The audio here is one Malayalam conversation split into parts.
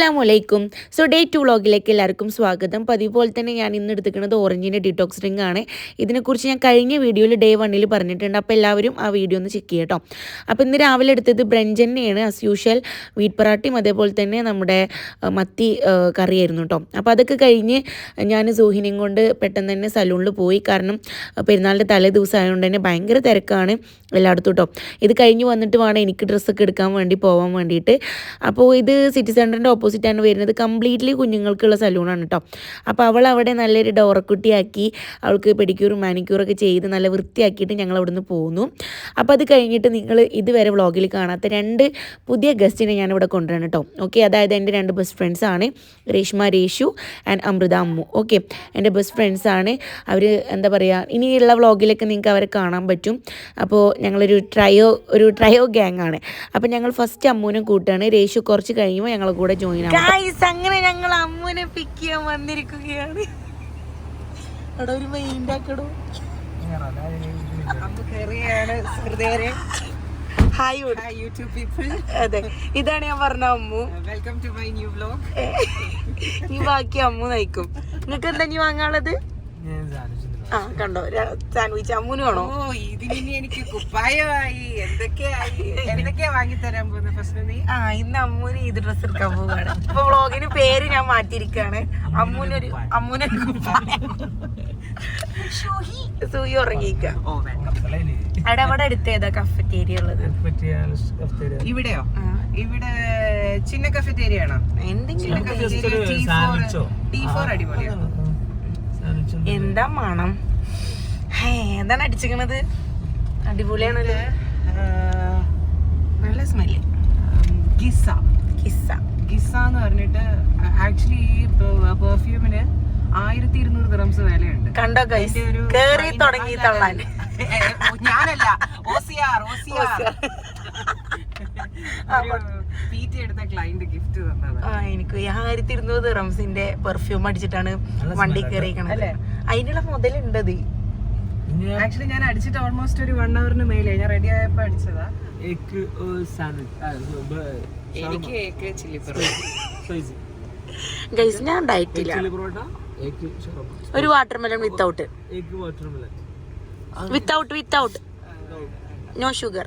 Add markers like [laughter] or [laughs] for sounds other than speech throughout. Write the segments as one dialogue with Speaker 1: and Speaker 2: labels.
Speaker 1: അസ്സലാമലൈക്കും സോ ഡേ ടു വ്ളോഗിലേക്ക് എല്ലാവർക്കും സ്വാഗതം. പതിവ് പോലെ തന്നെ ഞാൻ ഇന്ന് എടുത്തിരിക്കുന്നത് ഓറഞ്ചിന്റെ ഡിറ്റോക്സ് ഡ്രിങ്ക് ആണ്. ഇതിനെക്കുറിച്ച് ഞാൻ കഴിഞ്ഞ വീഡിയോയിൽ ഡേ വണ്ണിൽ പറഞ്ഞിട്ടുണ്ട്. അപ്പോൾ എല്ലാവരും ആ വീഡിയോ ഒന്ന് ചെക്ക് ചെയ്യട്ടോ. അപ്പോൾ ഇന്ന് രാവിലെ എടുത്തത് ബ്രഞ്ച് തന്നെയാണ് ആസ് യൂഷ്വൽ വീറ്റ് പൊറാട്ടയും അതേപോലെ തന്നെ നമ്മുടെ മത്തി കറി കറിയായിരുന്നു കേട്ടോ അപ്പോൾ അതൊക്കെ കഴിഞ്ഞ് ഞാൻ സൂഹിനെയും കൊണ്ട് പെട്ടെന്ന് തന്നെ സലൂണിൽ പോയി. കാരണം പെരുന്നാളിന്റെ തലേ ദിവസം ആയതുകൊണ്ട് തന്നെ ഭയങ്കര തിരക്കാണ് എല്ലായിടത്തും കേട്ടോ ഇത് കഴിഞ്ഞ് വന്നിട്ട് വേണം എനിക്ക് ഡ്രസ്സൊക്കെ എടുക്കാൻ വേണ്ടി പോകാൻ വേണ്ടിയിട്ട്. അപ്പോൾ ഇത് സിറ്റി സെന്ററിന്റെ ഓപ്പോസിറ്റാണ് വരുന്നത്. കംപ്ലീറ്റ്ലി കുഞ്ഞുങ്ങൾക്കുള്ള സലൂണാണ് കേട്ടോ അപ്പോൾ അവൾ അവിടെ നല്ലൊരു ഡോറക്കുട്ടിയാക്കി അവൾക്ക് പെഡിക്യൂറും മാനിക്യൂറൊക്കെ ചെയ്ത് നല്ല വൃത്തിയാക്കിയിട്ട് ഞങ്ങൾ അവിടുന്ന് പോന്നു. അപ്പോൾ അത് കഴിഞ്ഞിട്ട് നിങ്ങൾ ഇതുവരെ വ്ളോഗിൽ കാണാത്ത രണ്ട് പുതിയ ഗസ്റ്റിനെ ഞാനിവിടെ കൊണ്ടുവരണം കേട്ടോ ഓക്കെ അതായത് എന്റെ രണ്ട് ബെസ്റ്റ് ഫ്രണ്ട്സാണ് രേഷ്മ രേഷു ആൻഡ് അമൃത അമ്മു. ഓക്കെ എന്റെ ബെസ്റ്റ് ഫ്രണ്ട്സാണ് അവർ എന്താ പറയുക ഇനിയുള്ള വ്ളോഗിലൊക്കെ നിങ്ങൾക്ക് അവരെ കാണാൻ പറ്റും. അപ്പോൾ ഞങ്ങളൊരു ട്രയോ ഒരു ട്രയോ ഗ്യാങ് ആണ്. അപ്പോൾ ഞങ്ങൾ ഫസ്റ്റ് അമ്മൂനെ കൂട്ടാണ് രേഷു കുറച്ച് കഴിയുമ്പോൾ ഞങ്ങളെ കൂടെ ജോയിൻ ആവും അങ്ങനെ ഞങ്ങൾ അമ്മനെ പിക്ക് ചെയ്യാൻ വന്നിരിക്കുകയാണ്. അവിടെ ഒരു മൈൻഡ് ആക്കടോ. ഹായ്
Speaker 2: യൂട്യൂബ് പീപ്പിൾ
Speaker 1: അതെ ഇതാണ് ഞാൻ പറഞ്ഞ Ammu.
Speaker 2: Welcome to my new vlog
Speaker 1: നീ ബാക്കി അമ്മു നയിക്കും. നിങ്ങൾക്ക് എന്താ നീ വാങ്ങാനുള്ളത്? ആ കണ്ടോ? സാൻഡ്വിച്ച് അമ്മുന്
Speaker 2: ഓ ഇതിനി എനിക്ക് കുപ്പായമായി. എന്തൊക്കെയായി? എന്തൊക്കെയാ വാങ്ങി തരാൻ പോകുന്നത് ഫസ്റ്റ് നീ?
Speaker 1: ആ ഇന്ന് അമ്മൂന് ഇത് ഡ്രസ് എടുക്കാൻ പോവുകയാണ്? ഇപ്പൊ വ്ളോഗിന് പേര് ഞാൻ മാറ്റിയിരിക്കാണ്. അമ്മൂനൊരു അമ്മൂനൊരു കുപ്പായം. സൂയി ഉറങ്ങിക്ക?
Speaker 2: വെൽക്കം
Speaker 1: അവിടെ അടുത്ത് ഏതാ കഫറ്റേരിയ ഉള്ളത്.
Speaker 2: ഇവിടെയോ. ഇവിടെ ചിന്ന കഫറ്റേരിയ ആണോ?
Speaker 1: എന്തെങ്കിലും
Speaker 2: ടി ഫോർ അടിപൊളിയാണ്
Speaker 1: എന്താ മണം? എന്താണ് അടിച്ചിരിക്കണത്? അടിപൊളിയാണല്ലോ?
Speaker 2: നല്ല സ്മെല്ല് ഗിസ.
Speaker 1: ഗിസ.
Speaker 2: ഗിസ എന്ന് പറഞ്ഞിട്ട് ആക്ച്വലി ഈ പെർഫ്യൂമിന് ആയിരത്തി ഇരുന്നൂറ് ദിറംസ് വിലയുണ്ട്.
Speaker 1: കണ്ടോ കേറി തുടങ്ങി തള്ളാൻ.
Speaker 2: ഞാനല്ല. ഓസിയാർ ഓസിയാർ
Speaker 1: എനിക്ക് ആയിരത്തി ഇരുന്നൂറ് റംസിന്റെ പെർഫ്യൂം അടിച്ചിട്ടാണ് വണ്ടി കയറിയിരിക്കണത്
Speaker 2: അല്ലേ?
Speaker 1: അതിനുള്ള മുതലുണ്ടത്
Speaker 2: ആക്ച്വലി ഞാൻ അടിച്ചിട്ട് ഓൾമോസ്റ്റ് ഒരു വൺ അവറിന് മേലെ ഞാൻ റെഡി ആയപ്പോ അടിച്ചതാ. എനിക്ക് ചില്ലി
Speaker 1: ഗൈസ് ഞാൻ ഡയറ്റില്ല ഒരു watermelon without without without no sugar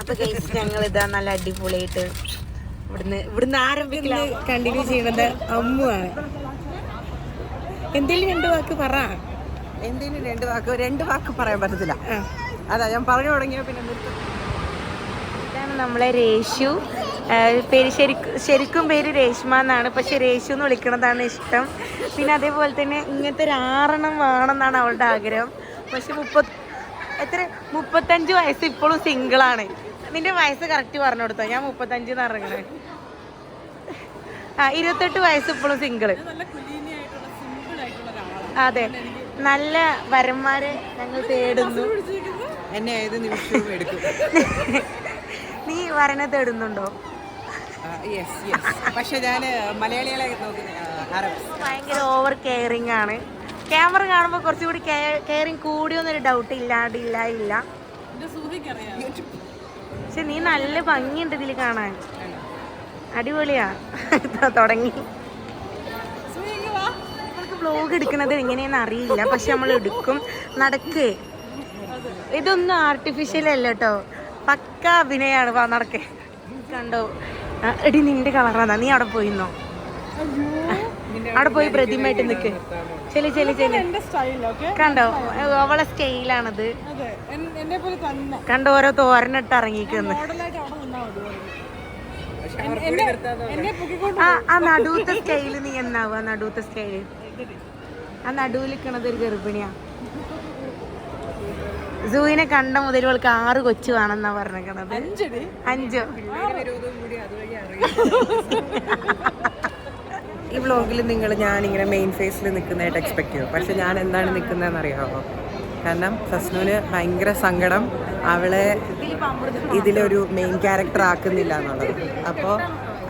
Speaker 1: അപ്പൊ ഗൈസ് ഞങ്ങൾ ഇതാ നല്ല അടിപൊളിയായിട്ട് ഇവിടുന്ന് ഇവിടുന്ന് ആരംഭിക്കുന്നത് കണ്ടിന്യൂ ചെയ്യുന്നത് അമ്മുവാണ്. എന്തെങ്കിലും രണ്ട് വാക്ക് പറ.
Speaker 2: എന്തെങ്കിലും രണ്ട് വാക്ക് രണ്ട് വാക്ക് പറയാൻ പറ്റത്തില്ല. അതാ ഞാൻ പറഞ്ഞു തുടങ്ങിയ പിന്നെ
Speaker 1: ഇതാണ് നമ്മളെ രേഷു. പേര് ശരിക്കും ശരിക്കും പേര് രേഷ്മ എന്നാണ് പക്ഷെ രേഷു എന്ന് വിളിക്കണതാണ് ഇഷ്ടം. പിന്നെ അതേപോലെ തന്നെ ഇങ്ങനത്തെ ഒരു ആറെണ്ണം വേണമെന്നാണ് അവളുടെ ആഗ്രഹം. പക്ഷെ മുപ്പത് എത്ര? മുപ്പത്തഞ്ച് വയസ്സ് ഇപ്പോഴും സിംഗിളാണ് നിന്റെ വയസ്സ് കറക്റ്റ് പറഞ്ഞു കൊടുത്തോ. ഞാൻ മുപ്പത്തഞ്ച് എന്ന് ഇറങ്ങണേ ഇരുപത്തെട്ട് വയസ്സ് ഇപ്പോഴും സിംഗിൾ അതെ. നല്ല വരന്മാരെ ഞങ്ങൾ തേടുന്നു.
Speaker 2: എന്നെ ഏത് നിമിഷവും എടുക്കും. [laughs]
Speaker 1: നീ വരനെ തേടുന്നുണ്ടോ?
Speaker 2: യെസ് യെസ് പക്ഷെ ഞാൻ മലയാളികളെ
Speaker 1: ഭയങ്കര ഓവർ കെയറിങ് ആണ്. ക്യാമറ കാണുമ്പോൾ കുറച്ചുകൂടി കെയറിങ് കൂടിയൊന്നൊരു ഡൗട്ട് ഇല്ലാണ്ടില്ല ഇല്ല പക്ഷെ നീ നല്ല ഭംഗിയുണ്ട് ഇതിൽ കാണാൻ. അടിപൊളിയാ. തുടങ്ങി. വ്ലോഗ് എടുക്കുന്നത് എങ്ങനെയെന്ന് അറിയില്ല. പക്ഷെ നമ്മൾ എടുക്കും. നടക്കേ. ഇതൊന്നും ആർട്ടിഫിഷ്യൽ അല്ല കേട്ടോ. പക്ക അഭിനയാണ് വാ നടക്കേ. കണ്ടോ? എടി നിന്റെ കളറാന്നാ നീ അവിടെ പോയിന്നോ അവിടെ പോയി പ്രതിമയായിട്ട് നിക്ക്. ചെലി ചെലി ചെലി. കണ്ടോ? അവളെ സ്റ്റൈലാണത് കണ്ടോ ഓരോ തോരനിട്ട് ഇറങ്ങിക്കുന്നു ആ ആ നടുവത്തെ സ്റ്റൈൽ നീ എന്നാവുക നടുവത്തെ സ്റ്റൈൽ ആ നടുവിൽ നിൽക്കണത് ഒരു ഗർഭിണിയാ. സൂവിനെ കണ്ട മുതൽ ഇവൾക്ക് ആറ് കൊച്ചു വേണമെന്നാ പറഞ്ഞിരിക്കണത് അഞ്ചോ?
Speaker 2: ഈ വ്ളോഗിൽ നിങ്ങൾ ഞാനിങ്ങനെ മെയിൻ ഫേസിൽ നിൽക്കുന്നതായിട്ട് എക്സ്പെക്ട് ചെയ്യും പക്ഷെ ഞാൻ എന്താണ് നിൽക്കുന്നതെന്ന് അറിയാമോ കാരണം ഫസ്നുവിന് ഭയങ്കര സങ്കടം. അവളെ ഇതിലൊരു മെയിൻ ക്യാരക്ടർ ആക്കുന്നില്ല എന്നുള്ളത്. അപ്പോൾ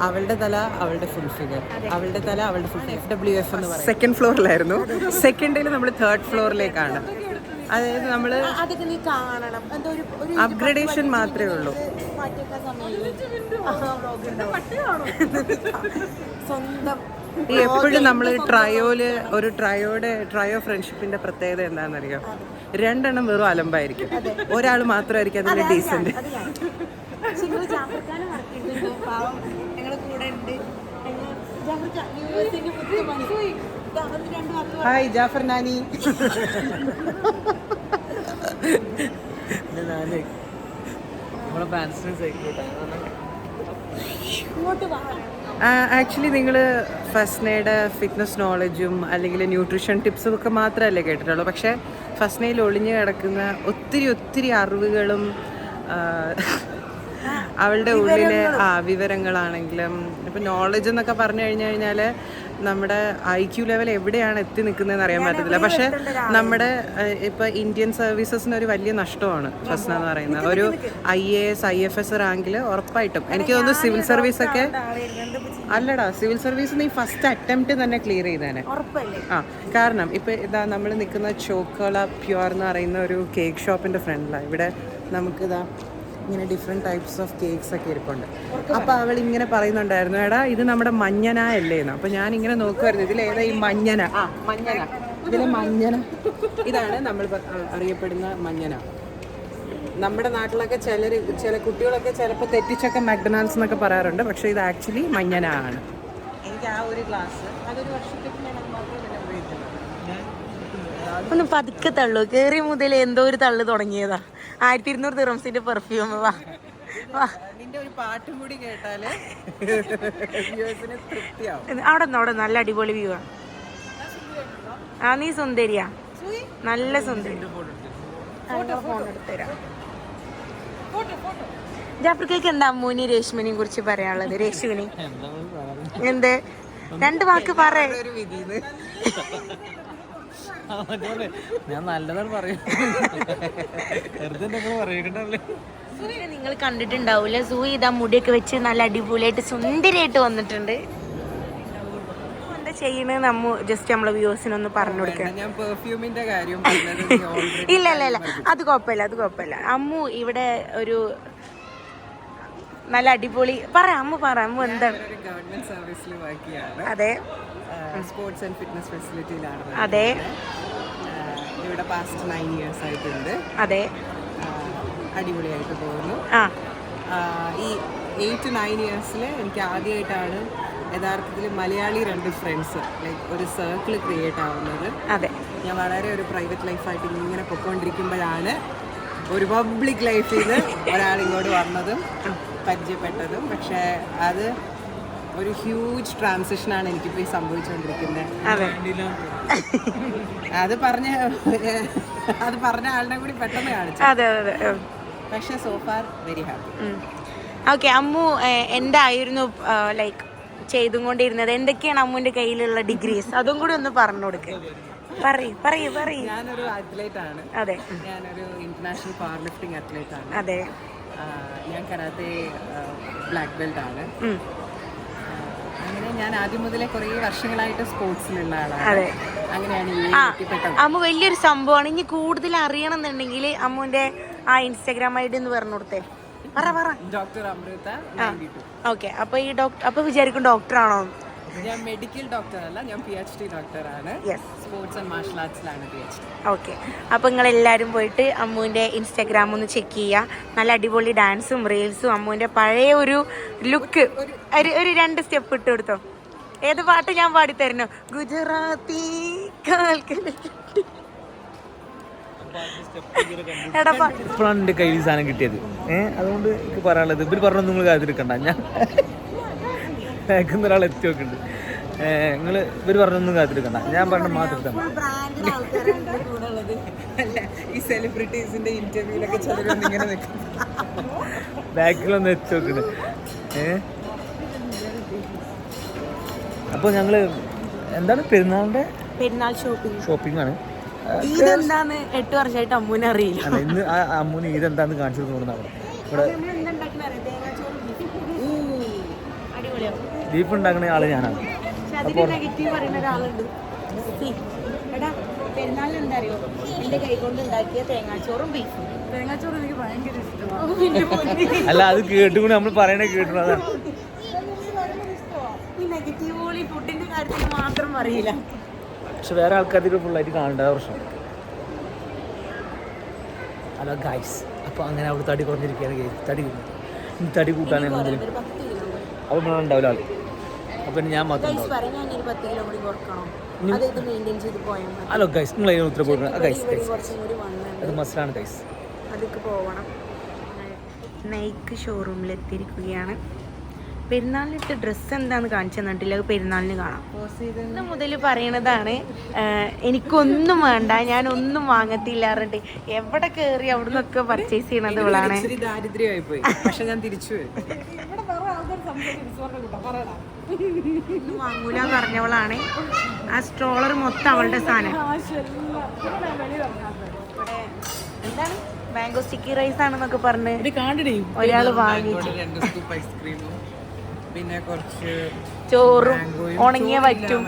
Speaker 2: അവളുടെ തല അവളുടെ ഫുൾ ഫിഗർ അവളുടെ തല അവളുടെ ഫുൾ എഫ് ഡബ്ല്യു എഫ് എന്ന് പറയുന്നത് സെക്കൻഡ് ഫ്ലോറിലായിരുന്നു സെക്കൻഡിൽ നമ്മൾ തേർഡ് ഫ്ലോറിലേക്കാണ് അതായത് നമ്മൾ അപ്ഗ്രഡേഷൻ മാത്രമേ ഉള്ളൂ.
Speaker 1: സ്വന്തം
Speaker 2: എപ്പോഴും നമ്മൾ ട്രയോൽ ഒരു ട്രയോയുടെ ട്രയോ ഫ്രണ്ട്ഷിപ്പിന്റെ പ്രത്യേകത എന്താണെന്നറിയോ? രണ്ടെണ്ണം വെറും അലമ്പായിരിക്കും. ഒരാൾ മാത്രമായിരിക്കും അതിന്റെ ഡീസന്റ് ഹായ് ജാഫർ നാനി.
Speaker 3: നമ്മളെ ഫാൻസിന് സൈക്കിൾ
Speaker 1: ഇങ്ങോട്ട് വാ.
Speaker 2: ആക്ച്വലി നിങ്ങൾ ഫസ്നയുടെ ഫിറ്റ്നസ് നോളജും അല്ലെങ്കിൽ ന്യൂട്രീഷൻ ടിപ്സും ഒക്കെ മാത്രമല്ലേ കേട്ടിട്ടുള്ളൂ. പക്ഷേ ഫസ്നയിൽ ഒളിഞ്ഞു കിടക്കുന്ന ഒത്തിരി ഒത്തിരി അറിവുകളും അവളുടെ ഉള്ളിലെ ആ വിവരങ്ങളാണെങ്കിലും ഇപ്പം നോളജ് എന്നൊക്കെ പറഞ്ഞു കഴിഞ്ഞു കഴിഞ്ഞാൽ നമ്മുടെ ഐ ക്യു ലെവൽ എവിടെയാണ് എത്തി നിൽക്കുന്നതെന്ന് അറിയാൻ പറ്റത്തില്ല. പക്ഷെ നമ്മുടെ ഇപ്പൊ ഇന്ത്യൻ സർവീസസിന് ഒരു വലിയ നഷ്ടമാണ് ഫസ്ന എന്ന് പറയുന്നത്. ഒരു I A S I F S റാങ്കിൽ ഉറപ്പായിട്ടും. എനിക്ക് തോന്നുന്നു സിവിൽ സർവീസ് ഒക്കെ അല്ലടാ സിവിൽ സർവീസ് നീ ഫസ്റ്റ് അറ്റംപ്റ്റ് തന്നെ ക്ലിയർ ചെയ്തേനെ. ആ കാരണം ഇപ്പൊ ഇതാ നമ്മൾ നിൽക്കുന്ന ചോക്കോള പ്യുവർ എന്ന് പറയുന്ന ഒരു കേക്ക് ഷോപ്പിന്റെ ഫ്രണ്ടിലാണ് ഇവിടെ നമുക്ക് ഇതാ ഇങ്ങനെ ഡിഫറെന്റ് ടൈപ്സ് ഓഫ് കേക്ക്സ് ഒക്കെ ഇരിപ്പുണ്ട്. അപ്പോൾ അവൾ ഇങ്ങനെ പറയുന്നുണ്ടായിരുന്നു എടാ ഇത് നമ്മുടെ മഞ്ഞന അല്ലേ എന്ന് അപ്പോൾ ഞാൻ ഇങ്ങനെ നോക്കുമായിരുന്നു ഇതിൽ ഏതാ ഈ മഞ്ഞന? ആ മഞ്ഞന. ഇതിലെ മഞ്ഞന. ഇതാണ് നമ്മൾ അറിയപ്പെടുന്ന മഞ്ഞന. നമ്മുടെ നാട്ടിലൊക്കെ ചിലർ ചില കുട്ടികളൊക്കെ ചിലപ്പോൾ തെറ്റിച്ചൊക്കെ മക്ഡൊണാൾഡ്സ് എന്നൊക്കെ പറയാറുണ്ട് പക്ഷേ ഇത് ആക്ച്വലി മഞ്ഞന ആണ് എനിക്ക് ആ ഒരു ഗ്ലാസ് അതൊരു വർഷത്തേക്ക് ഞാൻ ഉപയോഗിക്കുന്നുള്ളൂ
Speaker 1: ഒന്ന് പതുക്കെ തള്ളു. കേറി മുതൽ എന്തോ ഒരു തള്ളു തുടങ്ങിയതാ. ആയിരത്തി ഇരുന്നൂറ് ദിറംസിന്റെ പെർഫ്യൂം വാ. വാ.
Speaker 2: നിന്റെ ഒരു പാട്ടും കൂടി കേട്ടാൽ വ്യൂവേഴ്സിന് തൃപ്തിയാവും.
Speaker 1: അവിടെ നിന്ന്? അവിടെ നല്ല അടിപൊളി വ്യൂ ആണ്. ആ നീ സുന്ദരിയാ. നല്ല സുന്ദരി. ജാഫ്രിക്കയ്ക്ക് എന്താ അമ്മൂനി രേഷ്മിനെയും കുറിച്ച് പറയാനുള്ളത്? രേഷ്മിനി. എന്ത് രണ്ട് വാക്ക് പറ.
Speaker 3: ഞാൻ നല്ലതാണ് പറയും. വെറുതെ നിങ്ങൾ
Speaker 1: കണ്ടിട്ടുണ്ടാവൂല സൂ ഇതാ മുടിയൊക്കെ വെച്ച് നല്ല അടിപൊളിയായിട്ട് സുന്ദരിയായിട്ട് വന്നിട്ടുണ്ട്. എന്താ ചെയ്യണേ നമ്മ ജസ്റ്റ് നമ്മളെ വ്യൂസിനൊന്ന് പറഞ്ഞു കൊടുക്കുക ഇല്ല ഇല്ല ഇല്ല. അത് കുഴപ്പമില്ല അത് കുഴപ്പമില്ല. അമ്മു ഇവിടെ ഒരു നല്ല അടിപൊളി. പറ അമ്മ പറ അമ്മ എന്താണ്?
Speaker 2: ഗവൺമെന്റ് സർവീസിൽ വർക്ക് ചെയ്യാണ്
Speaker 1: അതെ.
Speaker 2: സ്പോർട്സ് ആൻഡ് ഫിറ്റ്നസ് ഫെസിലിറ്റിയിലാണ്
Speaker 1: അതെ.
Speaker 2: ഇവിടെ പാസ്റ്റ് നയൻ ഇയേഴ്സ് ആയിട്ടുണ്ട്.
Speaker 1: അതെ.
Speaker 2: അടിപൊളിയായിട്ട് പോകുന്നു. ഈ എയ്റ്റ് നയൻ ഇയേഴ്സിൽ എനിക്ക് ആദ്യമായിട്ടാണ് യഥാർത്ഥത്തിൽ മലയാളി രണ്ട് ഫ്രണ്ട്സ് ലൈക്ക് ഒരു സർക്കിൾ ക്രിയേറ്റ് ആവുന്നത്.
Speaker 1: അതെ.
Speaker 2: ഞാൻ വളരെ ഒരു പ്രൈവറ്റ് ലൈഫായിട്ട് ഇങ്ങനെ പൊക്കോണ്ടിരിക്കുമ്പോഴാണ് ഒരു പബ്ലിക് ലൈഫിൽ നിന്ന് ഒരാൾ ഇങ്ങോട്ട് വന്നതും പരിചയപ്പെട്ടതും. പക്ഷേ അത് ഒരു ഹ്യൂജ് ട്രാൻസിഷനാണ് എനിക്കിപ്പോൾ ഈ സംഭവിച്ചുകൊണ്ടിരിക്കുന്നത്
Speaker 1: അതെ. [laughs]
Speaker 2: അത് പറഞ്ഞ അത് പറഞ്ഞ ആളുടെ കൂടി പെട്ടെന്ന് കാണിച്ചു.
Speaker 1: അതെ അതെ
Speaker 2: പക്ഷേ so far very happy
Speaker 1: okay Ammu എന്തായിരുന്നു ലൈക്ക് ചെയ്തും കൊണ്ടിരുന്നത്? എന്തൊക്കെയാണ് അമ്മുവിന്റെ കയ്യിലുള്ള ഡിഗ്രീസ് അതും കൂടി ഒന്ന് പറഞ്ഞു കൊടുക്ക്. പറയൂ പറയൂ പറയൂ.
Speaker 2: ഞാനൊരു അത്ലറ്റ് ആണ്.
Speaker 1: അതെ.
Speaker 2: ഞാനൊരു ഇന്റർനാഷണൽ പവർ ലിഫ്റ്റിംഗ് അത്ലറ്റ് ആണ്.
Speaker 1: അതെ.
Speaker 2: ഞാൻ കരാത്തെ ബ്ലാക്ക് ബെൽറ്റ് ആണ്. അങ്ങനെ ഞാൻ ആദ്യം മുതലേ കുറേ വർഷങ്ങളായിട്ട് സ്പോർട്സിലുള്ള ആളാണ്. അങ്ങനെയാണ്
Speaker 1: അമ്മ വലിയൊരു സംഭവമാണ്. ഇനി കൂടുതൽ അറിയണം എന്നുണ്ടെങ്കിൽ അമ്മുവിന്റെ ആ ഇൻസ്റ്റാഗ്രാം ഐ ഡി ഒന്ന് പറഞ്ഞു കൊടുത്തേ. പറ പറ.
Speaker 2: Doctor Amrutha 92
Speaker 1: okay. അപ്പൊ ഈ ഡോക്ടർ അപ്പൊ വിചാരിക്കും ഡോക്ടറാണോ
Speaker 2: ഞാൻ മെഡിക്കൽ ഡോക്ടർ അല്ല ഞാൻ പി എച്ച് ഡി ഡോക്ടറാണ്
Speaker 1: യെസ്
Speaker 2: സ്പോർട്സ് ആൻഡ് മാർഷൽ ആർട്സിലാണ് പി എച്ച് ഡി
Speaker 1: ഓക്കെ അപ്പോൾ നിങ്ങൾ എല്ലാവരും പോയിട്ട് അമ്മുവിന്റെ ഇൻസ്റ്റാഗ്രാം ഒന്ന് ചെക്ക് ചെയ്യുക നല്ല അടിപൊളി ഡാൻസും റീൽസും അമ്മുവിന്റെ പഴയ ഒരു ലുക്ക് ഒരു ഒരു രണ്ട് സ്റ്റെപ്പ് ഇട്ട് കൊടുത്തോ. ഏത് പാട്ട് ഞാൻ പാടിത്തരണോ ഗുജറാത്തി
Speaker 3: ഫ്രണ്ട് കയ്യിൽ സാധനം കിട്ടിയത്. ഏഹ് അതുകൊണ്ട് എനിക്ക് പറയാനുള്ളത് ഇവർ പറഞ്ഞൊന്നും നിങ്ങൾ കാത്തിരിക്കണ്ട ഞാൻ കേൾക്കുന്ന ഒരാൾ എത്തി നോക്കുന്നുണ്ട് നിങ്ങൾ ഇവർ പറഞ്ഞൊന്നും കാത്തിരിക്കണ്ട. ഞാൻ പറഞ്ഞ മാത്രം
Speaker 2: ഈ സെലിബ്രിറ്റീസിന്റെ ഇന്റർവ്യൂലൊക്കെ ഇങ്ങനെ നിൽക്കും
Speaker 3: ബാക്കിലൊന്ന് എത്തി നോക്കുന്നുണ്ട് ഏഹ് അപ്പോൾ ഞങ്ങൾ എന്താണ് പെരുന്നാളിന്റെ
Speaker 1: പെരുന്നാൾ ഷോപ്പിംഗ്
Speaker 3: ഷോപ്പിംഗ് ആണ്
Speaker 1: എട്ട് വർഷമായിട്ട് അമ്മൂനെ അറിയില്ല.
Speaker 3: ഇന്ന് അമ്മൂന് ഈദ് എന്താന്ന് കാണിച്ചു കൊടുക്കുന്ന ഇവിടെ ബീഫ് ഉണ്ടാക്കുന്ന ആൾ ഞാനാണ്
Speaker 1: പെരുന്നാളിന് എന്താ അറിയോ എന്റെ കൈ കൊണ്ട് ഉണ്ടാക്കിയ തേങ്ങാച്ചോറും ബീഫും.
Speaker 4: തേങ്ങാച്ചോറ് എനിക്ക് ഭയങ്കര ഇഷ്ടമാണ്
Speaker 3: അല്ല അത് കേട്ടുകൊണ്ട് നമ്മൾ പറയണേ കേട്ടു അതാണ്
Speaker 1: നെഗറ്റീവ് പോളി ഫുഡിന്റെ കാര്യത്തിൽ മാത്രം അറിയില്ല
Speaker 3: പക്ഷെ വേറെ ആൾക്കാർക്ക് ഫുള്ളായിട്ട് കാണണ്ട അതാ പ്രശ്നം. ഹലോ ഗൈസ് അപ്പോൾ അങ്ങനെ അവിടെ തടി കുറഞ്ഞിരിക്കുകയാണ് ഗൈസ് തടി തടി കൂട്ടാൻ എന്തെങ്കിലും. അപ്പോൾ ഉണ്ടാവില്ല ആൾ അപ്പോൾ ഞാൻ മാത്രം ഹലോ ഗൈസ് നിങ്ങൾ അതിന് ഉത്തരം കൊടുക്കണം. ഗൈസ് ഗൈസ്
Speaker 1: കുറച്ചും കൂടി വണ്ണം
Speaker 3: അത് മസ്റ്റാണ് ഗൈസ്
Speaker 1: അതൊക്കെ പോവണം. നൈക്ക് ഷോറൂമിൽ എത്തിയിരിക്കുകയാണ്. പെരുന്നാളിനിട്ട് ഡ്രസ്സ് എന്താന്ന് കാണിച്ചു തന്നിട്ടില്ല. അത് പെരുന്നാളിന് കാണാം. ഇന്ന് മുതൽ പറയണതാണ് എനിക്കൊന്നും വേണ്ട. ഞാൻ ഒന്നും വാങ്ങത്തില്ല പറഞ്ഞിട്ട് എവിടെ കയറി അവിടെ നിന്നൊക്കെ പർച്ചേസ് ചെയ്യണത് ഇവളാണ്.
Speaker 2: ദാരിദ്ര്യമായി പോയി പക്ഷെ ഞാൻ തിരിച്ചു വരും
Speaker 4: ഇവിടെ വേറെ ആൾക്കാർ പറയടാ.
Speaker 1: ഒന്നും വാങ്ങൂല പറഞ്ഞവളാണ്. ആ സ്ട്രോളർ മൊത്തം അവളുടെ സാധനം. എന്താണ്? മാംഗോ സ്റ്റിക്കി റൈസ് ആണെന്നൊക്കെ പറഞ്ഞ് ഒരാൾ വാങ്ങിച്ചു
Speaker 2: രണ്ട് സ്കൂപ്പ് ഐസ്ക്രീമും പിന്നെ കുറച്ച്
Speaker 1: ചോറും ഉണങ്ങിയ വറ്റും.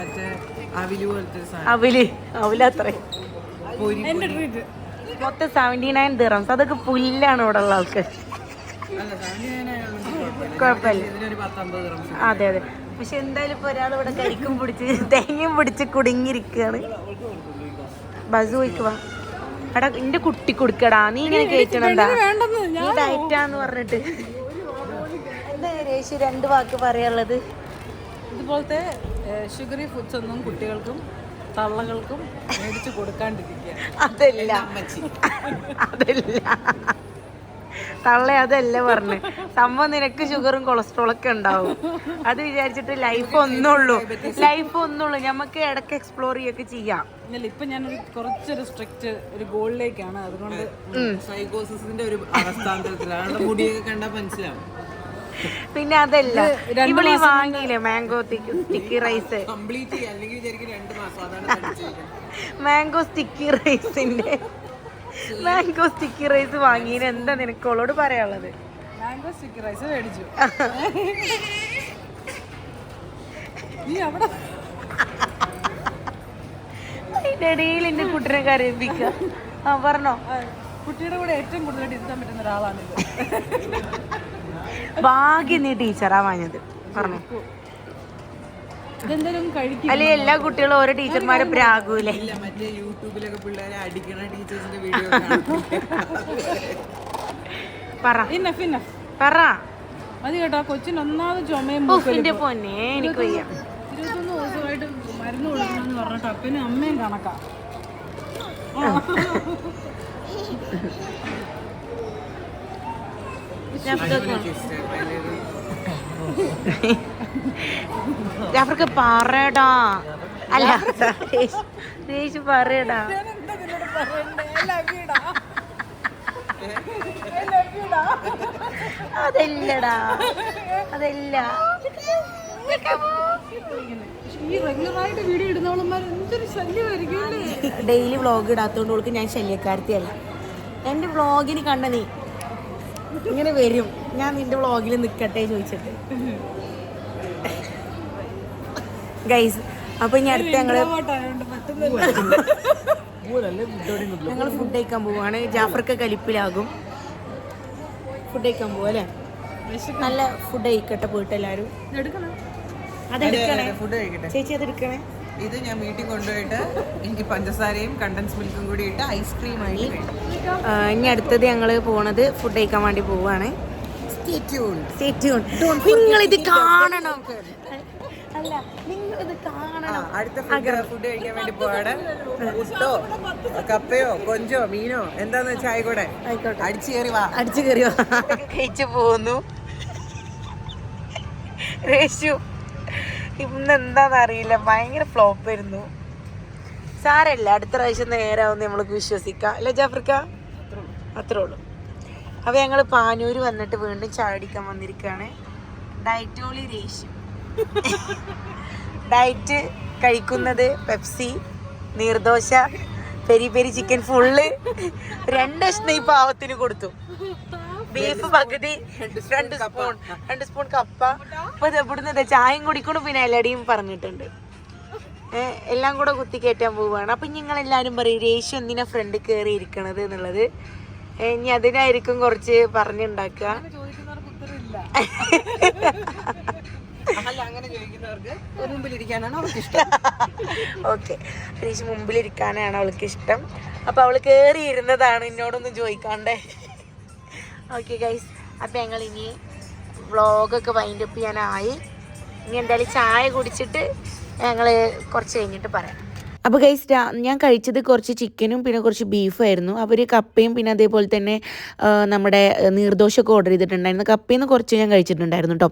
Speaker 2: അവിൽ പോലത്തെ സാധനം.
Speaker 1: അവൽ അവലത്രേ. മൊത്തം സെവന്റി നയൻ ദിറംസ് അതൊക്കെ പുല്ലാണ് ഇവിടെ ഉള്ള ആൾക്ക്
Speaker 2: കുഴപ്പമില്ല.
Speaker 1: അതെ അതെ. പക്ഷെ എന്തായാലും ഇപ്പൊ ഒരാൾ ഇവിടെ കരിക്കും പിടിച്ച് തേങ്ങയും പിടിച്ച് കുടുങ്ങിയിരിക്കുകയാണ്. ബസ് പോയിക്കുവാ എടാ എന്റെ കുട്ടി കൊടുക്കടാ. നീ ഇങ്ങനെ
Speaker 4: വേണ്ടെന്ന്?
Speaker 1: നീ ഡയറ്റാന്ന് പറഞ്ഞിട്ട്. എന്താ രേശു രണ്ട് വാക്ക് പറയാനുള്ളത്?
Speaker 4: ഇതുപോലത്തെ ഷുഗറി ഫുഡ്സ് ഒന്നും കുട്ടികൾക്കും തള്ളകൾക്കും മേടിച്ചു കൊടുക്കാണ്ടിരിക്കുക.
Speaker 1: അതല്ല. അതല്ല. തള്ള അതല്ല പറഞ്ഞു. സംഭവം നിനക്ക് ഷുഗറും കൊളസ്ട്രോളും ഒക്കെ ഉണ്ടാവും. അത് വിചാരിച്ചിട്ട് ലൈഫ് ഒന്നുള്ളൂ. ലൈഫ് ഒന്നുള്ളൂ. നമുക്ക് ഇടയ്ക്ക് എക്സ്പ്ലോർ ചെയ്യൊക്കെ ചെയ്യാം.
Speaker 4: ഇപ്പൊ ഞാൻ കുറച്ചൊരു സ്ട്രിക്റ്റ് ഒരു ഗോളിലേക്കാണ് അതുകൊണ്ട്
Speaker 2: സൈക്കോസിന്റെ ഒരു അവസ്ഥാന്തരത്തിലാണ് മുടിയൊക്കെ കണ്ടാൽ മനസ്സിലാവും.
Speaker 1: പിന്നെ അതല്ല ഇവിടെ വാങ്ങിയില്ലേ mango sticky rice. Mango sticky റൈസിന്റെ mango sticky rice വാങ്ങിയതിന് എന്താ നിനക്ക് ഓളോട് പറയാനുള്ളത്?
Speaker 4: മാംഗോ സ്റ്റിക്കി റൈസ് മേടിച്ചു. [laughs] നീ അവിടെ
Speaker 1: അതിന്റെ ഇടയിൽ എന്റെ കുട്ടിനെ ആ പറഞ്ഞോ?
Speaker 4: കുട്ടിയുടെ കൂടെ ഏറ്റവും കൂടുതൽ ഇരുത്താൻ പറ്റുന്ന ഒരാളാണിത്
Speaker 1: ഭാഗ്യം നീ ടീച്ചറാ വാങ്ങിയത്. പറഞ്ഞു? അല്ലെ എല്ലാ കുട്ടികളും ഓരോ ടീച്ചർമാരെ പ്രാകൂലേ.
Speaker 2: മറ്റേ യൂട്യൂബിലൊക്കെ പിള്ളേരെ അടിക്കണ ടീച്ചേഴ്സിന്റെ വീഡിയോ കാണും.
Speaker 1: പറ. പറ.
Speaker 4: മതി കേട്ടോ കൊച്ചിന് ഒന്നാമത് ചുമയും
Speaker 1: ഉഫിന്റെ പൊന്നെ എനിക്ക് വയ്യ.
Speaker 4: ഇരുപത്തൊന്ന് ദിവസമായിട്ട് മരുന്ന് കൊടുക്കണമെന്ന് പറഞ്ഞിട്ട് അപ്പനും അമ്മയും കണക്കാ.
Speaker 1: ജാഫർക്ക് പറയടാ. അല്ല. ദേശ് പറയടാ. അതല്ലടാ. അതല്ല. ഡെയിലി വ്ളോഗ് ഇടാത്തോണ്ട് ഓൾക്ക് ഞാൻ ശല്യക്കാരത്തിയല്ല. എന്റെ വ്ളോഗിന് കണ്ട നീ ഇങ്ങനെ വരും. ഞാൻ നിന്റെ വ്ളോഗിൽ നിൽക്കട്ടെ ചോദിച്ചിട്ട്. ഗൈസ് അപ്പൊ ഇനി അടുത്ത് ഞങ്ങൾ ഞങ്ങൾ ഫുഡ് കഴിക്കാൻ പോവാണ്. ജാഫർക്ക് കലിപ്പിലാകും. ഫുഡ് കഴിക്കാൻ പോവാ അല്ലേ? നല്ല ഫുഡ് കഴിക്കട്ടെ പോയിട്ട് എല്ലാരും.
Speaker 4: എടുക്കണം.
Speaker 1: അതെടുക്കണേ ചേച്ചി അതെടുക്കണേ
Speaker 2: ഇത് ഞാൻ വീട്ടിൽ കൊണ്ടുപോയിട്ട് എനിക്ക് പഞ്ചസാരയും കണ്ടൻസ് മിൽക്കും കൂടി ഇട്ട് ഐസ്ക്രീം
Speaker 1: ആയി ഇനി അടുത്തത് ഞങ്ങൾ പോണത് ഫുഡ് കഴിക്കാൻ വേണ്ടി പോവാണ്. നിങ്ങൾ ഇത് കാണണം. അല്ല നിങ്ങൾ
Speaker 2: അടുത്ത ഫുഡ് ഫുഡ് കഴിക്കാൻ വേണ്ടി പോവാണ്. പുട്ടോ കപ്പയോ കൊഞ്ചോ മീനോ എന്താന്ന് വെച്ചാൽ ആയിക്കോട്ടെ. അടിച്ചു കയറി വാ.
Speaker 1: അടിച്ചു വാ. കഴിച്ചു പോകുന്നു രേശു ഇന്ന് എന്താന്ന് അറിയില്ല ഭയങ്കര ഫ്ലോപ്പ് ആയിരുന്നു. സാരല്ല അടുത്ത പ്രാവശ്യം നേരാവുന്ന നമ്മൾക്ക് വിശ്വസിക്കാം. അല്ലേ ജാഫ്രിക്ക? അത്രേ ഉള്ളൂ അപ്പോൾ ഞങ്ങൾ പാനൂര് വന്നിട്ട് വീണ്ടും ചാടിക്കാൻ വന്നിരിക്കുകയാണ് ഡയറ്റോളി രേശു ഡയറ്റ് കഴിക്കുന്നത് Pepsi neer dosa peri peri chicken full രണ്ട് കഷ്ണം ഈ പാവത്തിന് കൊടുത്തു. ബീഫ് പകുതി രണ്ട് സ്പൂൺ രണ്ട് സ്പൂൺ കപ്പ. അപ്പൊ ഇവിടുന്ന് ചായയും കുടിക്കണം പിന്നെ എലടിയും പറഞ്ഞിട്ടുണ്ട്. എല്ലാം കൂടെ കുത്തി കയറ്റാൻ പോവുകയാണ്. അപ്പൊ ഞങ്ങൾ എല്ലാവരും പറയും രേഷു എന്തിനാ ഫ്രണ്ട് കയറി ഇരിക്കണത് എന്നുള്ളത്? ഇനി അതിനായിരിക്കും കുറച്ച് പറഞ്ഞുണ്ടാക്കുക. [laughs]
Speaker 2: അങ്ങനെ അവർക്ക് ഇഷ്ടം
Speaker 1: ഓക്കെ. ഹരീഷ് മുമ്പിലിരിക്കാനാണ് അവൾക്ക് ഇഷ്ടം അപ്പോൾ അവൾ കേറി ഇരുന്നതാണ് എന്നോടൊന്നും ചോദിക്കാണ്ടേ. ഓക്കെ ഗൈസ് അപ്പോൾ ഞങ്ങൾ ഇനി വ്ളോഗൊക്കെ വൈൻഡപ്പ് ചെയ്യാനായി. ഇനി എന്തായാലും ചായ കുടിച്ചിട്ട് ഞങ്ങൾ കുറച്ച് കഴിഞ്ഞിട്ട് പറയാം. അപ്പോൾ ഗൈസ് ഞാൻ കഴിച്ചത് കുറച്ച് ചിക്കനും പിന്നെ കുറച്ച് ബീഫായിരുന്നു അവർ കപ്പയും പിന്നെ അതേപോലെ തന്നെ നമ്മുടെ നീർദോശമൊക്കെ ഓർഡർ ചെയ്തിട്ടുണ്ടായിരുന്നു. കപ്പയിൽ നിന്ന് കുറച്ച് ഞാൻ കഴിച്ചിട്ടുണ്ടായിരുന്നു കേട്ടോ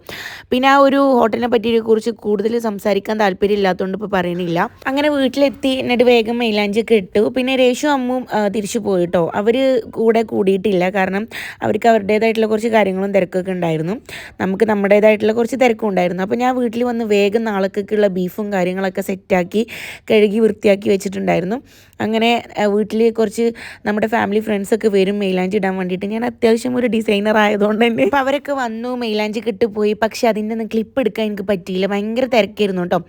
Speaker 1: പിന്നെ ആ ഒരു ഹോട്ടലിനെ പറ്റി കുറിച്ച് കൂടുതൽ സംസാരിക്കാൻ താല്പര്യം ഇല്ലാത്തതുകൊണ്ട് ഇപ്പോൾ പറയണില്ല. അങ്ങനെ വീട്ടിലെത്തി എന്നിട്ട് വേഗം മൈലാഞ്ചിയൊക്കെ ഇട്ടു. പിന്നെ രേഷു അമ്മും തിരിച്ചു പോയിട്ടോ അവർ കൂടെ കൂടിയിട്ടില്ല. കാരണം അവർക്ക് അവരുടേതായിട്ടുള്ള കുറച്ച് കാര്യങ്ങളും തിരക്കൊക്കെ ഉണ്ടായിരുന്നു. നമുക്ക് നമ്മുടേതായിട്ടുള്ള കുറച്ച് തിരക്കും ഉണ്ടായിരുന്നു. അപ്പോൾ ഞാൻ വീട്ടിൽ വന്ന് വേഗം നാളേക്കൊക്കെയുള്ള ബീഫും കാര്യങ്ങളൊക്കെ സെറ്റാക്കി കഴുകി വൃത്തിയാക്കി വെച്ചിട്ടുണ്ടായിരുന്നു. അങ്ങനെ വീട്ടിൽ കുറച്ച് നമ്മുടെ ഫാമിലി ഫ്രണ്ട്സൊക്കെ വരും മെയിലാഞ്ചി ഇടാൻ വേണ്ടിയിട്ട്. ഞാൻ അത്യാവശ്യം ഒരു ഡിസൈനർ ആയതുകൊണ്ട് തന്നെ. അപ്പോൾ അവരൊക്കെ വന്നു മെയിലാഞ്ചി കിട്ടി പോയി. പക്ഷേ അതിന്റെ ഒന്നും ക്ലിപ്പ് എടുക്കാൻ എനിക്ക് പറ്റിയില്ല. ഭയങ്കര തിരക്കായിരുന്നു കേട്ടോ.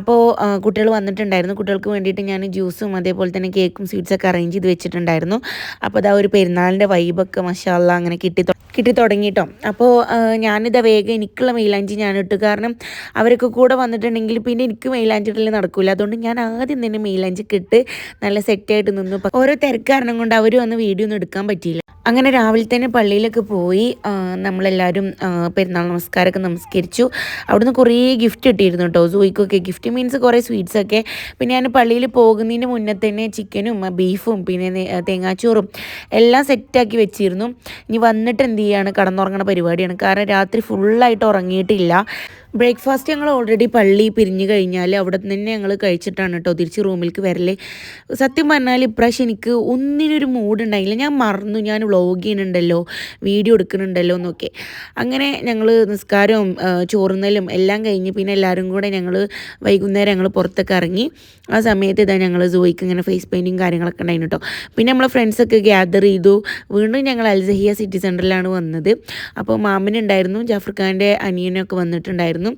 Speaker 1: അപ്പോൾ കുട്ടികൾ വന്നിട്ടുണ്ടായിരുന്നു. കുട്ടികൾക്ക് വേണ്ടിയിട്ട് ഞാൻ ജ്യൂസും അതേപോലെ തന്നെ കേക്കും സ്വീറ്റ്സൊക്കെ അറേഞ്ച് ചെയ്ത് വെച്ചിട്ടുണ്ടായിരുന്നു. അപ്പോൾ അതാ ഒരു പെരുന്നാളിന്റെ വൈബൊക്കെ മഷാല്ല അങ്ങനെ കിട്ടി കിട്ടി തുടങ്ങി കേട്ടോ അപ്പോൾ ഞാനിതാ വേഗം എനിക്കുള്ള മെയിലാഞ്ചി ഞാൻ ഇട്ടു. കാരണം അവരൊക്കെ കൂടെ വന്നിട്ടുണ്ടെങ്കിൽ പിന്നെ എനിക്ക് മെയിലാഞ്ചി ഇടൽ നടക്കില്ല അതുകൊണ്ട് ഞാൻ ആദ്യം തന്നെ മെയിലാഞ്ചി ഇട്ട് നല്ല സെറ്റായിട്ട് നിന്നു. ഓരോ തിരക്ക് കാരണം കൊണ്ട് അവർ വന്ന് വീഡിയോ ഒന്നും എടുക്കാൻ പറ്റിയില്ല. അങ്ങനെ രാവിലെ തന്നെ പള്ളിയിലൊക്കെ പോയി നമ്മളെല്ലാവരും പെരുന്നാൾ നമസ്കാരമൊക്കെ നമസ്കരിച്ചു. അവിടുന്ന് കുറേ ഗിഫ്റ്റ് കിട്ടിയിരുന്നു കേട്ടോ സൂയിക്കൊക്കെ. ഗിഫ്റ്റ് മീൻസ് കുറേ സ്വീറ്റ്സൊക്കെ പിന്നെ ഞാൻ പള്ളിയിൽ പോകുന്നതിന് മുന്നേ തന്നെ ചിക്കനും ബീഫും പിന്നെ തേങ്ങാച്ചോറും എല്ലാം സെറ്റാക്കി വെച്ചിരുന്നു. ഇനി വന്നിട്ട് എന്ത് ചെയ്യാണ്? കടന്നുറങ്ങണ പരിപാടിയാണ്. കാരണം രാത്രി ഫുള്ളായിട്ട് ഉറങ്ങിയിട്ടില്ല. ബ്രേക്ക്ഫാസ്റ്റ് ഞങ്ങൾ ഓൾറെഡി പള്ളി പിരിഞ്ഞു കഴിഞ്ഞാൽ അവിടെ തന്നെ ഞങ്ങൾ കഴിച്ചിട്ടാണ് കേട്ടോ തിരിച്ച് റൂമിലേക്ക് വരൽ. സത്യം പറഞ്ഞാൽ ഇപ്രാവശ്യം എനിക്ക് ഒന്നിനൊരു മൂഡ് ഉണ്ടായില്ല. ഞാൻ മറന്നു. ഞാൻ വ്ളോഗ് ചെയ്യുന്നുണ്ടല്ലോ വീഡിയോ എടുക്കുന്നുണ്ടല്ലോ എന്നൊക്കെ. അങ്ങനെ ഞങ്ങൾ നിസ്കാരവും ചോറുന്നലും എല്ലാം കഴിഞ്ഞ് പിന്നെ എല്ലാവരും കൂടെ ഞങ്ങൾ വൈകുന്നേരം ഞങ്ങൾ പുറത്തൊക്കെ ഇറങ്ങി ആ സമയത്ത് ഇതാ ഞങ്ങൾ ജോയിക്ക് ഇങ്ങനെ ഫേസ് പെയിന്റിങ് കാര്യങ്ങളൊക്കെ ഉണ്ടായിരുന്നു കേട്ടോ പിന്നെ നമ്മളെ ഫ്രണ്ട്സൊക്കെ ഗ്യാദർ ചെയ്തു. വീണ്ടും ഞങ്ങൾ അൽസഹിയ സിറ്റി സെന്ററിലാണ് വന്നത്. അപ്പോൾ മാമനുണ്ടായിരുന്നു ജാഫർ ഖാന്റെ അനിയനൊക്കെ വന്നിട്ടുണ്ടായിരുന്നു.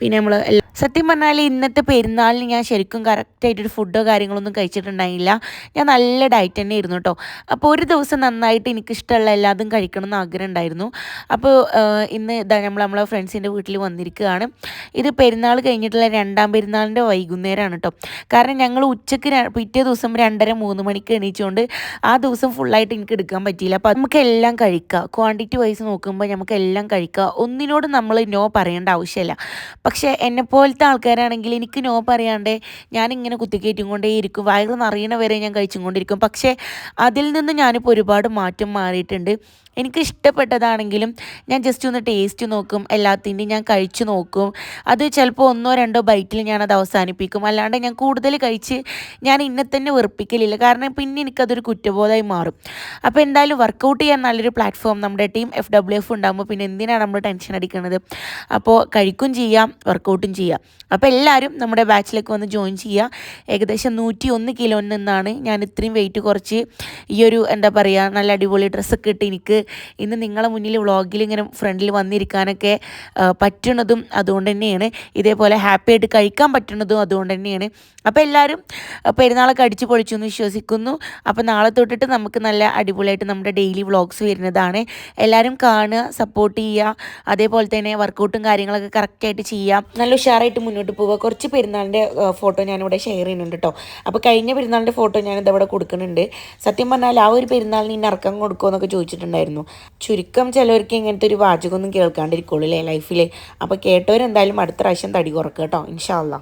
Speaker 1: പിന്നെ നമ്മൾ സത്യം പറഞ്ഞാൽ ഇന്നത്തെ പെരുന്നാളിന് ഞാൻ ശരിക്കും കറക്റ്റായിട്ടൊരു ഫുഡോ കാര്യങ്ങളൊന്നും കഴിച്ചിട്ടുണ്ടായില്ല ഞാൻ നല്ല ഡയറ്റ് തന്നെ ആയിരുന്നു കേട്ടോ അപ്പോൾ ഒരു ദിവസം നന്നായിട്ട് എനിക്കിഷ്ടമുള്ള എല്ലാതും കഴിക്കണം എന്ന് ആഗ്രഹം ഉണ്ടായിരുന്നു അപ്പോൾ ഇന്ന് ഇതാ നമ്മൾ നമ്മളെ ഫ്രണ്ട്സിന്റെ വീട്ടിൽ വന്നിരിക്കുകയാണ്. ഇത് പെരുന്നാൾ കഴിഞ്ഞിട്ടുള്ള രണ്ടാം പെരുന്നാളിന്റെ വൈകുന്നേരമാണ് കേട്ടോ. കാരണം ഞങ്ങൾ ഉച്ചയ്ക്ക് പിറ്റേ ദിവസം രണ്ടര മൂന്ന് മണിക്ക് എണീച്ചുകൊണ്ട് ആ ദിവസം ഫുള്ളായിട്ട് എനിക്ക് എടുക്കാൻ പറ്റിയില്ല. അപ്പോൾ നമുക്ക് എല്ലാം കഴിക്കുക ക്വാണ്ടിറ്റി വൈസ് നോക്കുമ്പോൾ നമുക്ക് എല്ലാം കഴിക്കുക ഒന്നിനോട് നമ്മൾ നോ പറയേണ്ട ആവശ്യമില്ല. പക്ഷേ എന്നെ പോലത്തെ ആൾക്കാരാണെങ്കിൽ എനിക്ക് നോ പറയാണ്ട് ഞാനിങ്ങനെ കുത്തിക്കയറ്റും കൊണ്ടേയിരിക്കും വയറ് നിറയണ വരെ ഞാൻ കഴിച്ചും കൊണ്ടിരിക്കും പക്ഷേ അതിൽ നിന്ന് ഞാനിപ്പോൾ ഒരുപാട് മാറ്റം മാറിയിട്ടുണ്ട്. എനിക്ക് ഇഷ്ടപ്പെട്ടതാണെങ്കിലും ഞാൻ ജസ്റ്റ് ഒന്ന് ടേസ്റ്റ് നോക്കും എല്ലാത്തിന്റെയും ഞാൻ കഴിച്ചു നോക്കും. അത് ചിലപ്പോൾ ഒന്നോ രണ്ടോ ബൈറ്റിൽ ഞാനത് അവസാനിപ്പിക്കും. അല്ലാണ്ട് ഞാൻ കൂടുതൽ കഴിച്ച് ഞാൻ ഇന്നെ തന്നെ വെറുപ്പിക്കലില്ല. കാരണം പിന്നെ എനിക്കതൊരു കുറ്റബോധമായി മാറും. അപ്പോൾ എന്തായാലും വർക്കൗട്ട് ചെയ്യാൻ നല്ലൊരു പ്ലാറ്റ്ഫോം നമ്മുടെ ടീം എഫ് ഡബ്ല്യു എഫ് ഉണ്ടാകുമ്പോൾ പിന്നെ എന്തിനാണ് നമ്മൾ ടെൻഷൻ അടിക്കുന്നത് അപ്പോൾ കഴിക്കും ചെയ്യാം വർക്കൗട്ടും ചെയ്യാം. അപ്പോൾ എല്ലാവരും നമ്മുടെ ബാച്ചിലേക്ക് വന്ന് ജോയിൻ ചെയ്യുക ഏകദേശം നൂറ്റി ഒന്ന് കിലോയിൽ നിന്നാണ് ഞാൻ ഇത്രയും വെയിറ്റ് കുറച്ച് ഈ ഒരു എന്താ പറയുക നല്ല അടിപൊളി ഡ്രസ്സൊക്കെ ഇട്ട് എനിക്ക് ഇന്ന് നിങ്ങളെ മുന്നിൽ വ്ളോഗിൽ ഇങ്ങനെ ഫ്രണ്ടിൽ വന്നിരിക്കാനൊക്കെ പറ്റുന്നതും അതുകൊണ്ട് തന്നെയാണ്. ഇതേപോലെ ഹാപ്പി ആയിട്ട് കഴിക്കാൻ പറ്റുന്നതും അതുകൊണ്ട് തന്നെയാണ്. അപ്പോൾ എല്ലാവരും പെരുന്നാളൊക്കെ അടിച്ചു പൊളിച്ചു എന്ന് വിശ്വസിക്കുന്നു. അപ്പോൾ നാളെ തൊട്ടിട്ട് നമുക്ക് നല്ല അടിപൊളിയായിട്ട് നമ്മുടെ ഡെയിലി വ്ളോഗ്സ് വരുന്നതാണ്. എല്ലാവരും കാണുക സപ്പോർട്ട് ചെയ്യുക. അതേപോലെ തന്നെ വർക്കൗട്ടും കാര്യങ്ങളൊക്കെ കറക്റ്റായിട്ട് ചെയ്യാം നല്ല ഉഷാറായിട്ട് മുന്നോട്ട് പോവുക. കുറച്ച് പെരുന്നാളിന്റെ ഫോട്ടോ ഞാനിവിടെ ഷെയർ ചെയ്യുന്നുണ്ട് കേട്ടോ അപ്പോൾ കഴിഞ്ഞ പെരുന്നാളിന്റെ ഫോട്ടോ ഞാനിതവിടെ കൊടുക്കുന്നുണ്ട്. സത്യം പറഞ്ഞാൽ ആ ഒരു പെരുന്നാളിന് ഇന്ന് ഇറക്കം കൊടുക്കുമോ എന്നൊക്കെ ചോദിച്ചിട്ടുണ്ടായിരുന്നു. ചുരുക്കം ചിലവർക്ക് ഇങ്ങനത്തെ ഒരു വാചകമൊന്നും കേൾക്കാണ്ടിരിക്കുള്ളൂ അല്ലേ ലൈഫിൽ അപ്പോൾ കേട്ടവരെന്തായാലും അടുത്ത പ്രാവശ്യം തടി കുറക്കുക കേട്ടോ ഇൻഷാല്ലാ